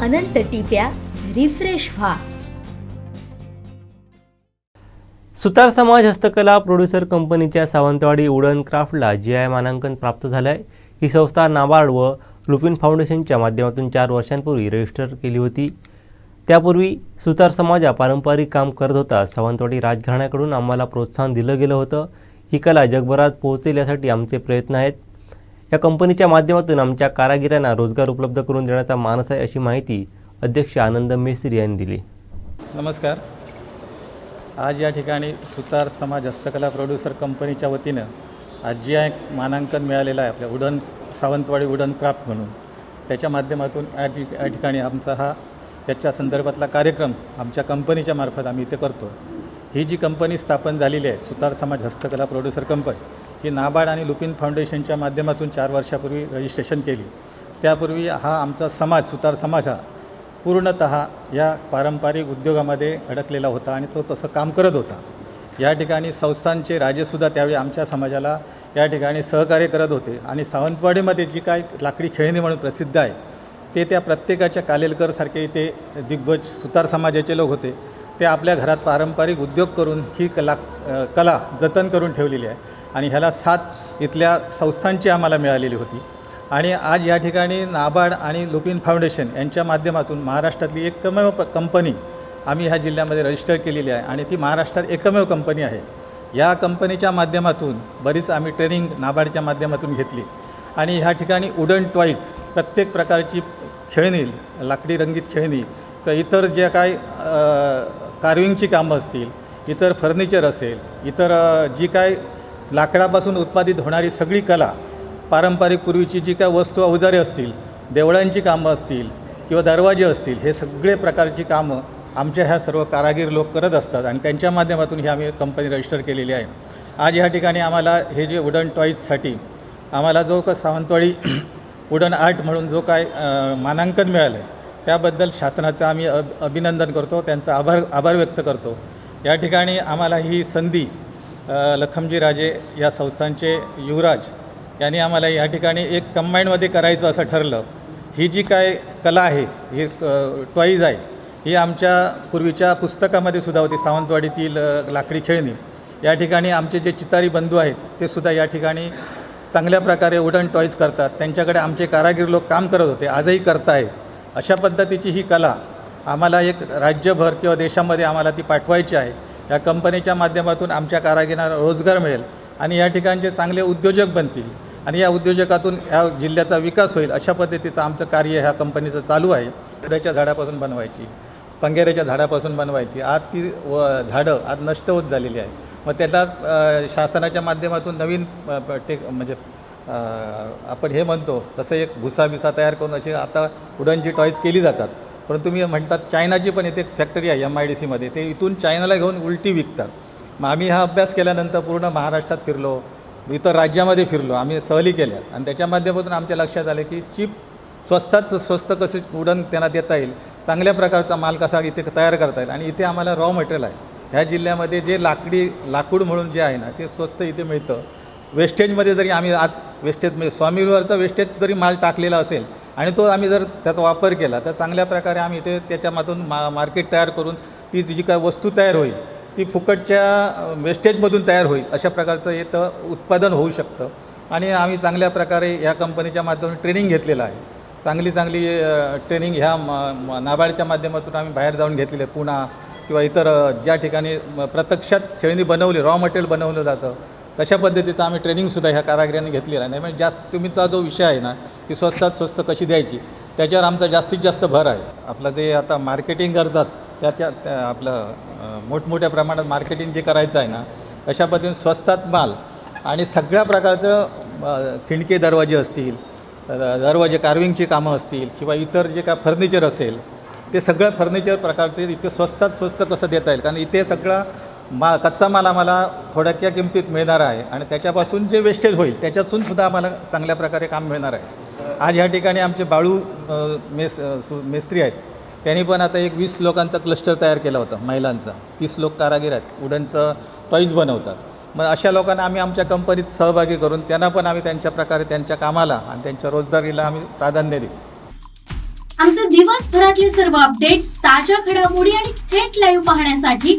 अनंत टिप्या refresh व्हा. सुतार समाज हस्तकला प्रोड्युसर कंपनीच्या सावंतवाडी उडन क्राफ्टला जी आय मानांकन प्राप्त झालं आहे ही संस्था नाबार्ड व लुपिन फाउंडेशनच्या माध्यमातून चार वर्षांपूर्वी रजिस्टर केली होती. त्यापूर्वी सुतार समाज हा पारंपरिक काम करत होता. सावंतवाडी राजघराण्याकडून आम्हाला प्रोत्साहन दिलं गेलं होतं. ही कला जगभरात पोहोचेल यासाठी आमचे प्रयत्न आहेत. या कंपनीच्या माध्यमातून आमच्या कारागिरांना रोजगार उपलब्ध करून देण्याचा मानस आहे अशी माहिती अध्यक्ष आनंद मेसरी यांनी दिली. नमस्कार. आज या ठिकाणी सुतार समाज हस्तकला प्रोड्युसर कंपनीच्या वतीनं आज जी आय मानांकन मिळालेलं आहे आपल्या उडन सावंतवाडी उडन क्राफ्ट म्हणून त्याच्या माध्यमातून या या ठिकाणी आमचा हा त्याच्या संदर्भातला कार्यक्रम आमच्या कंपनीच्या मार्फत आम्ही इथे करतो. ही जी कंपनी स्थापन झालेली आहे सुतार समाज हस्तकला प्रोड्युसर कंपनी ही नाबार्ड आणि लुपिन फाउंडेशनच्या माध्यमातून चार वर्षापूर्वी रजिस्ट्रेशन केली. त्यापूर्वी हा आमचा समाज सुतार समाज हा पूर्णत या पारंपरिक उद्योगामध्ये अडकलेला होता आणि तो तसं काम करत होता. या ठिकाणी संस्थांचे राजेसुद्धा त्यावेळी आमच्या समाजाला या ठिकाणी सहकार्य करत होते आणि सावंतवाडीमध्ये जी काय लाकडी खेळणी म्हणून प्रसिद्ध आहे ते त्या प्रत्येकाच्या कालेलकरसारखे ते दिग्गज सुतार समाजाचे लोक होते. ते आपल्या घरात पारंपरिक उद्योग करून ही कला कला जतन करून ठेवलेली आहे. आणि ह्याला साथ इथल्या संस्थांची आम्हाला मिळालेली होती. आणि आज या ठिकाणी नाबार्ड आणि लुपिन फाउंडेशन यांच्या माध्यमातून महाराष्ट्रातली एकमेव कंपनी आम्ही ह्या जिल्ह्यामध्ये रजिस्टर केलेली आहे. आणि ती महाराष्ट्रात एकमेव कंपनी आहे. या कंपनीच्या माध्यमातून बरीच आम्ही ट्रेनिंग नाबार्डच्या माध्यमातून घेतली. आणि ह्या ठिकाणी उडन टॉईज प्रत्येक प्रकारची खेळणी लाकडी रंगीत खेळणी किंवा इतर जे काय कार्विंगची कामं असतील इतर फर्निचर असेल इतर जी काय लाकडापासून उत्पादित होणारी सगळी कला पारंपरिक पूर्वीची जी काय वस्तू अवजारे असतील देवळांची कामं असतील किंवा दरवाजे असतील हे सगळे प्रकारची कामं आमच्या ह्या सर्व कारागीर लोक करत असतात आणि त्यांच्या माध्यमातून ही आम्ही कंपनी रजिस्टर केलेली आहे. आज ह्या ठिकाणी आम्हाला हे जे वुडन टॉईजसाठी आम्हाला जो का सावंतवाडी वुडन आर्ट म्हणून जो काय मानांकन मिळालं आहे त्याबद्दल शासनाचं आम्ही अभ अभिनंदन करतो त्यांचा आभार आभार व्यक्त करतो. या ठिकाणी आम्हाला ही संधी लखमजी राजे या संस्थांचे युवराज यांनी आम्हाला या ठिकाणी एक कंबाईंडमध्ये करायचं असं ठरलं. ही जी काय कला आहे ही टॉईज आहे ही आमच्या पूर्वीच्या पुस्तकामध्ये सुद्धा होती सावंतवाडीतील ल लाकडी खेळणी. या ठिकाणी आमचे जे चितारी बंधू आहेत ते सुद्धा या ठिकाणी चांगल्या प्रकारे वुडन टॉईज करतात. त्यांच्याकडे आमचे कारागीर लोक काम करत होते आजही करतायत अशा पद्धतीची ही कला आम्हाला एक राज्यभर किंवा देशामध्ये आम्हाला ती पाठवायची आहे. या कंपनीच्या माध्यमातून आमच्या कारागिरांना रोजगार मिळेल आणि या ठिकाणचे चांगले उद्योजक बनतील आणि या उद्योजकातून या जिल्ह्याचा विकास होईल अशा पद्धतीचं आमचं कार्य ह्या कंपनीचं चालू आहे. उड्याच्या झाडापासून बनवायची पंगेऱ्याच्या झाडापासून बनवायची. आज ती व झाडं आज नष्ट होत झालेली आहे मग त्याला शासनाच्या माध्यमातून नवीन प- टेक म्हणजे आपण हे म्हणतो तसं एक भुसा बिसा तयार करून अशी आता उडनची टॉईज केली जातात. परंतु मी म्हणतात चायनाची पण इथे फॅक्टरी आहे एम आय डी सीमध्ये ते इथून चायनाला घेऊन उलटी विकतात. मग आम्ही हा अभ्यास केल्यानंतर पूर्ण महाराष्ट्रात फिरलो इतर राज्यामध्ये फिरलो आम्ही सहली केल्यात. आणि त्याच्या माध्यमातून आमच्या लक्षात आलं की चीप स्वस्तात स्वस्त कसे उडण त्यांना देता येईल चांगल्या प्रकारचा माल कसा इथे तयार करता येईल. आणि इथे आम्हाला रॉ मटेरियल आहे. ह्या जिल्ह्यामध्ये जे लाकडी लाकूड म्हणून जे आहे ना ते स्वस्त इथे मिळतं. वेस्टेजमध्ये जरी आम्ही आज वेस्टेज म्हणजे स्वामीवरचा वेस्टेज जरी माल टाकलेला असेल आणि तो आम्ही जर त्याचा वापर केला तर चांगल्या प्रकारे आम्ही ते त्याच्यामधून मा मार्केट तयार करून ती जी काय वस्तू तयार होईल ती फुकटच्या वेस्टेजमधून तयार होईल अशा प्रकारचं येतं उत्पादन होऊ शकतं. आणि आम्ही चांगल्या प्रकारे या कंपनीच्या माध्यमातून ट्रेनिंग घेतलेलं आहे. चांगली चांगली ट्रेनिंग ह्या म- नाबार्डच्या माध्यमातून आम्ही बाहेर जाऊन घेतलेले पुणा किंवा इतर ज्या ठिकाणी प्रत्यक्षात खेळणी बनवली रॉ मटेरियल बनवलं जातं तशा पद्धतीचं आम्ही ट्रेनिंगसुद्धा ह्या कारागिरांनी घेतलेलं आहे. नाही म्हणजे जास्त तुम्हीचा जो विषय आहे ना की स्वस्तात स्वस्त कशी द्यायची त्याच्यावर आमचा जास्तीत जास्त भर आहे. आपलं जे आता मार्केटिंग करतात त्याच्या त्या आपलं मोठमोठ्या प्रमाणात मार्केटिंग जे करायचं आहे ना तशा पद्धतीने स्वस्तात माल आणि सगळ्या प्रकारचं खिणके दरवाजे असतील दरवाजे कार्विंगची कामं असतील किंवा इतर जे काय फर्निचर असेल ते सगळं फर्निचर प्रकारचे इथे स्वस्तात स्वस्त कसं देता येईल? कारण इथे सगळा मा कच्चा माल आम्हाला थोड्याक्या किमतीत मिळणार आहे आणि त्याच्यापासून जे वेस्टेज होईल त्याच्यातून सुद्धा आम्हाला चांगल्या प्रकारे काम मिळणार आहे. आज ह्या ठिकाणी आमचे बाळू मेस सु मेस्त्री आहेत. त्यांनी पण आता एक वीस लोकांचा क्लस्टर तयार केला होता महिलांचा. तीस लोक कारागीर आहेत. वुडनचं टॉईज बनवतात. मग अशा लोकांना आम्ही आमच्या कंपनीत सहभागी करून त्यांना पण आम्ही त्यांच्या प्रकारे त्यांच्या कामाला आणि त्यांच्या रोजगारीला आम्ही प्राधान्य देऊ. आमचे दिवसभरातले सर्व अपडेट्स ताज्या घडामोडी आणि थेट लाईव्ह पाहण्यासाठी